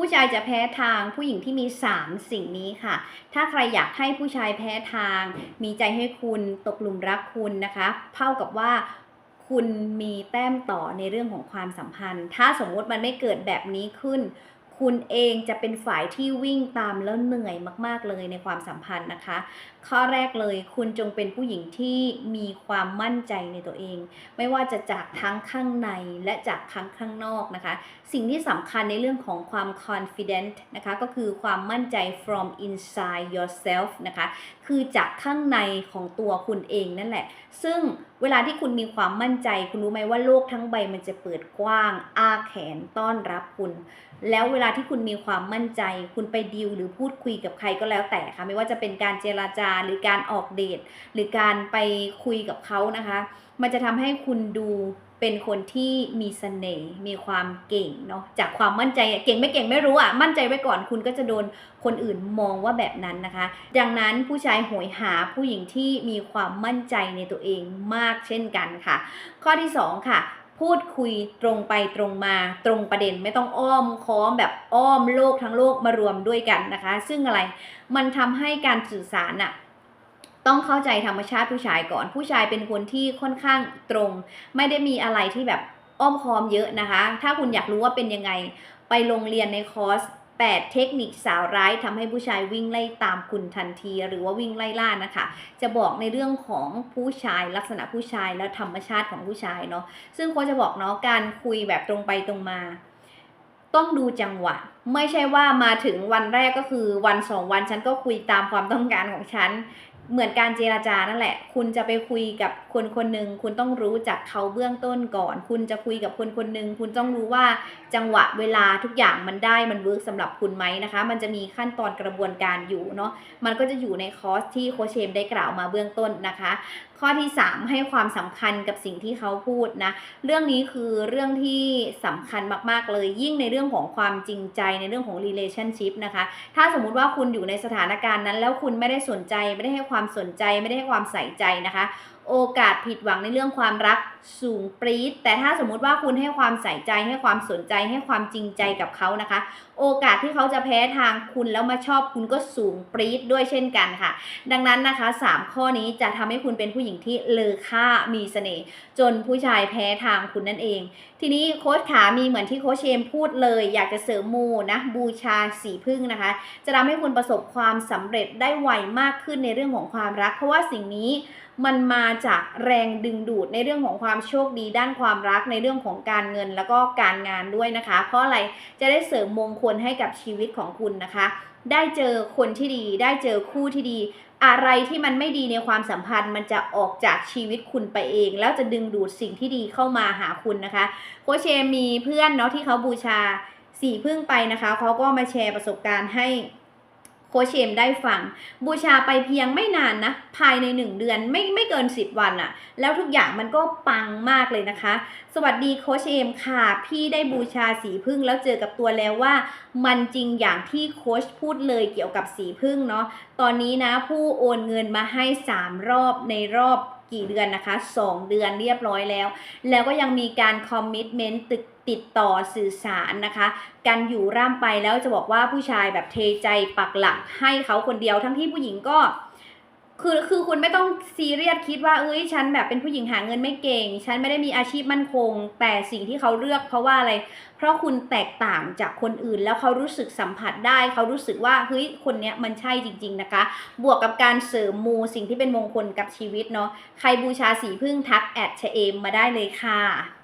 ผู้ชายจะแพ้ทางผู้หญิงที่มี 3 สิ่งนี้ค่ะ ถ้าใครอยากให้ผู้ชายแพ้ทาง มีใจให้คุณตกหลุมรักคุณนะคะ เท่ากับว่าคุณมีแต้มต่อในเรื่องของความสัมพันธ์ ถ้าสมมติมันไม่เกิดแบบนี้ขึ้น คุณเองจะเป็นฝ่ายที่วิ่งตามแล้วเหนื่อยมาก ๆ เลยในความสัมพันธ์นะคะ ข้อแรกเลยคุณจงเป็นผู้หญิงที่มีความมั่นใจในตัวเอง ไม่ว่าจะจากทั้งข้างในและจากทั้งข้างนอกนะคะ สิ่งที่สำคัญในเรื่องของความ confident นะคะก็คือความมั่นใจ from inside yourself นะคะ คือจากข้างในของตัวคุณเองนั่นแหละ ซึ่ง เวลาที่คุณมีความมั่นใจ คุณรู้ไหมว่าโลกทั้งใบมันจะเปิดกว้าง อ้าแขนต้อนรับคุณ แล้วเวลาที่คุณมีความมั่นใจ คุณไปดีลหรือพูดคุยกับใครก็แล้วแต่ค่ะ ไม่ว่าจะเป็นการเจราจาหรือการออกเดทหรือการไปคุยกับเขานะคะ มันจะทำให้คุณดูเป็นคนที่มีเสน่ห์มีความเก่งเนาะจากความมั่นใจเก่งไม่เก่งไม่รู้อะมั่นใจไว้ก่อนคุณก็จะโดนคนอื่นมองว่าแบบนั้นนะคะ ดังนั้นผู้ชายโหยหาผู้หญิงที่มีความมั่นใจในตัวเองมากเช่นกันค่ะ ข้อที่สองค่ะพูดคุยตรงไปตรงมาตรงประเด็นไม่ต้องอ้อมค้อมแบบอ้อมโลกทั้งโลกมารวมด้วยกันนะคะ ซึ่งอะไรมันทำให้การสื่อสารอะ ต้องเข้าใจธรรมชาติผู้ชายก่อน ผู้ชายเป็นคนที่ค่อนข้างตรง ไม่ได้มีอะไรที่แบบอ้อมค้อมเยอะนะคะ ถ้าคุณอยากรู้ว่าเป็นยังไง ไปโรงเรียนในคอร์ส8 เทคนิคสาวร้ายทำให้ผู้ชายวิ่งไล่ตามคุณทันที หรือว่าวิ่งไล่ล่านะคะ จะบอกในเรื่องของผู้ชายลักษณะผู้ชายและธรรมชาติของผู้ชายเนาะซึ่งโค้ชจะบอกเนาะการคุยแบบตรงไปตรงมา ต้องดูจังหวะ ไม่ใช่ว่ามาถึงวันแรกก็คือวันสองวันฉันก็คุยตามความต้องการของฉัน เหมือนการเจราจานั่นแหละ คุณจะไปคุยกับคนคนหนึ่งคุณต้องรู้จักเขาเบื้องต้นก่อน คุณจะคุยกับคนคนหนึ่งคุณต้องรู้ว่าจังหวะเวลาทุกอย่างมันได้มันเวิร์กสำหรับคุณไหมนะคะ มันจะมีขั้นตอนกระบวนการอยู่เนาะมันก็จะอยู่ในคอร์สที่โคเชมได้กล่าวมาเบื้องต้นนะคะ ข้อที่ 3 ให้ความสำคัญกับสิ่งที่เขาพูดนะเรื่องนี้คือเรื่องที่สำคัญมากๆเลย ยิ่งในเรื่องของความจริงใจในเรื่องของ relationship นะคะ ถ้าสมมุติว่าคุณอยู่ในสถานการณ์นั้น แล้วคุณไม่ได้สนใจ ไม่ได้ให้ความสนใจ ไม่ได้ให้ความใส่ใจนะคะ โอกาสผิดหวังในเรื่องความรักสูงปรี๊ดแต่ถ้าสมมุติว่าคุณให้ความใส่ใจให้ความสนใจให้ความจริงใจกับเขานะคะ โอกาสที่เขาจะแพ้ทางคุณแล้วมาชอบคุณก็สูงปรี๊ดด้วยเช่นกันค่ะ ดังนั้นนะคะ 3 ข้อนี้จะทำให้คุณเป็นผู้หญิงที่เลอค่ามีเสน่ห์จนผู้ชายแพ้ทางคุณนั่นเอง ทีนี้โค้ชขามีเหมือนที่โค้ชเชมพูดเลย อยากจะเสริมมูนะบูชาสีพึ่งนะคะ จะทำให้คุณประสบความสำเร็จได้ไวมากขึ้นในเรื่องของความรัก เพราะว่าสิ่งนี้ มันมาจากแรงดึงดูดในเรื่องของความโชคดีด้านความรักในเรื่องของการเงินแล้วก็การงานด้วยนะคะ เพราะอะไรจะได้เสริมมงคลให้กับชีวิตของคุณนะคะ ได้เจอคนที่ดี ได้เจอคู่ที่ดี อะไรที่มันไม่ดีในความสัมพันธ์มันจะออกจากชีวิตคุณไปเอง แล้วจะดึงดูดสิ่งที่ดีเข้ามาหาคุณนะคะโคเชมมีเพื่อนเนาะที่เขาบูชาสีพึ่งไปนะคะเขาก็มาแชร์ประสบการณ์ให้ โคชเชมได้ฟัง บูชาไปเพียงไม่นานนะ ภายใน 1 เดือนไม่ไม่เกิน 10 วันอะแล้วทุกอย่างมันก็ปังมากเลยนะคะ สวัสดีโคชเอมค่ะ พี่ได้บูชาสีพึ่งแล้วเจอกับตัวแล้วว่า มันจริงอย่างที่โคชพูดเลยเกี่ยวกับสีพึ่งเนาะตอนนี้นะผู้โอนเงินมาให้ 3 รอบในรอบ กี่เดือนนะคะ 2 เดือนเรียบร้อยแล้ว แล้วก็ยังมีการคอมมิชเมนต์ติดติดต่อสื่อสารนะคะ กันอยู่ร่ำไปแล้วจะบอกว่าผู้ชายแบบเทใจปักหลักให้เขาคนเดียวทั้งที่ผู้หญิงก็ คือคือคุณไม่ต้องซีเรียสคิดว่าเอ้ยฉันแบบเป็นผู้หญิงหาเงินไม่เก่ง ฉันไม่ได้มีอาชีพมั่นคง แต่สิ่งที่เขาเลือกเพราะว่าอะไร เพราะคุณแตกต่างจากคนอื่น แล้วเขารู้สึกสัมผัสได้ เขารู้สึกว่าเฮ้ยคนเนี้ยมันใช่จริง ๆนะคะ บวกกับการเสริมมูสิ่งที่เป็นมงคลกับชีวิตเนาะใครบูชาสีพึ่งทักแอดเชเอมมาได้เลยค่ะ